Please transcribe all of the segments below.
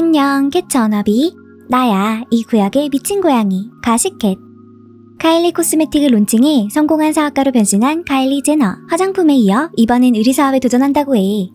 안녕, 캣 전업이. 나야, 이 구역의 미친 고양이, 가시캣. 카일리 코스메틱을 론칭해 성공한 사업가로 변신한 카일리 제너. 화장품에 이어 이번엔 의류 사업에 도전한다고 해.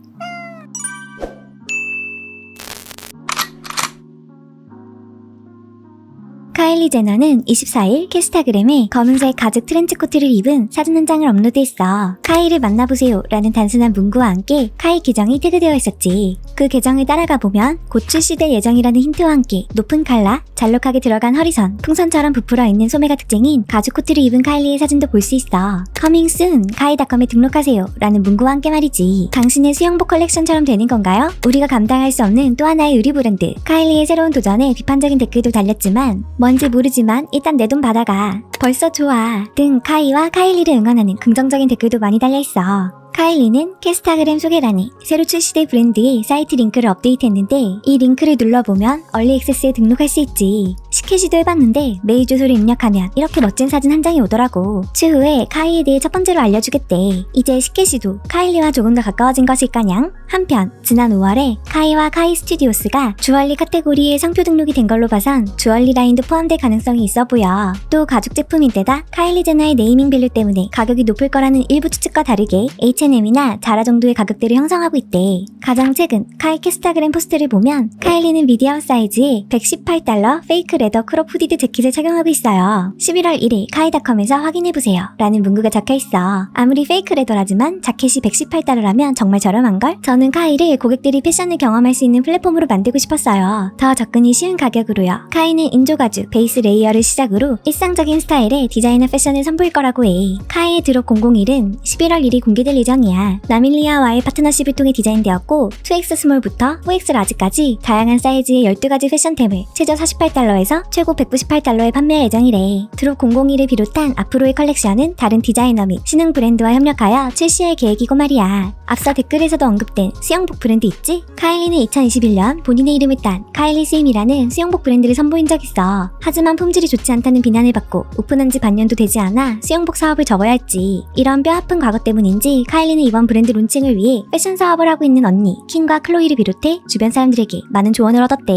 카일리 제너는 24일 캐스타그램에 검은색 가죽 트렌치 코트를 입은 사진 한 장을 업로드했어. 카이를 만나보세요 라는 단순한 문구와 함께 카이 계정이 태그되어 있었지. 그 계정을 따라가 보면 곧 출시될 예정이라는 힌트와 함께 높은 칼라, 잘록하게 들어간 허리선, 풍선처럼 부풀어 있는 소매가 특징인 가죽 코트를 입은 카일리의 사진도 볼 수 있어. 커밍 순 카이닷컴에 등록하세요 라는 문구와 함께 말이지. 당신의 수영복 컬렉션처럼 되는 건가요? 우리가 감당할 수 없는 또 하나의 의류 브랜드 카일리의 새로운 도전에 비판적인 댓글도 달렸지만 뭔지 모르지만 일단 내 돈 받아가. 벌써 좋아. 등 카이와 카일리를 응원하는 긍정적인 댓글도 많이 달려있어. 카일리는 캐스타그램 소개란에 새로 출시될 브랜드의 사이트 링크를 업데이트했는데 이 링크를 눌러보면 얼리 액세스에 등록할 수 있지. 시켓이도 해봤는데 메일 주소를 입력하면 이렇게 멋진 사진 한 장이 오더라고. 추후에 카이에 대해 첫 번째로 알려주겠대. 이제 시켓이도 카일리와 조금 더 가까워진 것일까냥? 한편 지난 5월에 카이와 카이 스튜디오스가 주얼리 카테고리에 상표 등록이 된 걸로 봐선 주얼리 라인도 포함될 가능성이 있어 보여. 또 가죽 제품인데다 카일리 제너의 네이밍 밸류 때문에 가격이 높을 거라는 일부 추측과 다르게 H&M이나 자라 정도의 가격대를 형성하고 있대. 가장 최근 카이 캐스타그램 포스트를 보면 카일리는 미디엄 사이즈의 118달러 페이크 레더 크롭 후디드 재킷을 착용하고 있어요. 11월 1일 카이닷컴에서 확인해보세요. 라는 문구가 적혀있어. 아무리 페이크 레더라지만 자켓이 118달러라면 정말 저렴한걸? 저는 카이를 고객들이 패션을 경험할 수 있는 플랫폼으로 만들고 싶었어요. 더 접근이 쉬운 가격으로요. 카이는 인조가죽, 베이스 레이어를 시작으로 일상적인 스타일의 디자이너 패션을 선보일 거라고 해. 카이의 드롭 001은 11월 1일 공개될 예정 이야. 나밀리아와의 파트너십을 통해 디자인되었고 2X 스몰부터 4X 라지까지 다양한 사이즈의 12가지 패션템을 최저 48달러에서 최고 198달러에 판매할 예정이래. 드롭 001을 비롯한 앞으로의 컬렉션은 다른 디자이너 및 신흥 브랜드와 협력하여 출시할 계획이고 말이야. 앞서 댓글에서도 언급된 수영복 브랜드 있지? 카일리는 2021년 본인의 이름을 딴 카일리 스임이라는 수영복 브랜드를 선보인 적 있어. 하지만 품질이 좋지 않다는 비난을 받고 오픈한 지 반년도 되지 않아 수영복 사업을 접어야 했지. 이런 뼈 아픈 과거 때문인지 카일 리는 이번 브랜드 론칭을 위해 패션 사업을 하고 있는 언니 킹과 클로이를 비롯해 주변 사람들에게 많은 조언을 얻었대.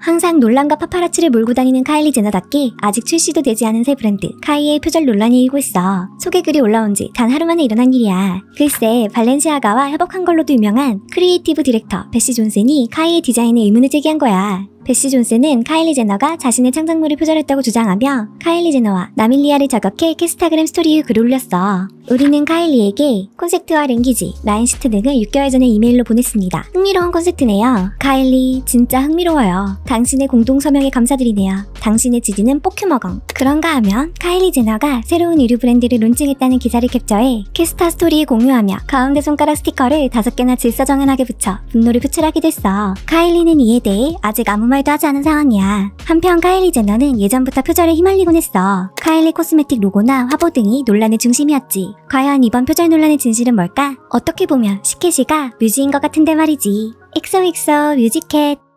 항상 논란과 파파라치를 몰고 다니는 카일리 제너답게 아직 출시도 되지 않은 새 브랜드 카이의 표절 논란이 일고 있어. 소개 글이 올라온 지 단 하루 만에 일어난 일이야. 글쎄 발렌시아가와 협업한 걸로도 유명한 크리에이티브 디렉터 베시 존슨이 카이의 디자인에 의문을 제기한 거야. 베시 존슨은 카일리 제너가 자신의 창작물을 표절했다고 주장하며 카일리 제너와 나밀리아를 저격해 캐스타그램 스토리에 글을 올렸어. 우리는 카일리에게 콘셉트와 랭귀지, 라인시트 등을 6개월 전에 이메일로 보냈습니다. 흥미로운 콘셉트네요. 카일리, 진짜 흥미로워요. 당신의 공동 서명에 감사드리네요. 당신의 지지는 포큐머건. 그런가 하면 카일리 제너가 새로운 의류 브랜드를 론칭했다는 기사를 캡처해 캐스타 스토리에 공유하며 가운데 손가락 스티커를 5개나 질서정연하게 붙여 분노를 표출하게 됐어. 카일리는 이에 대해 아직 아무 말도 하지 않은 상황이야. 한편 카일리 제너는 예전부터 표절에 휘말리곤 했어. 카일리 코스메틱 로고나 화보 등이 논란의 중심이었지. 과연 이번 표절 논란의 진실은 뭘까? 어떻게 보면 시케시가 뮤지인 것 같은데 말이지. 엑소엑소 뮤지캣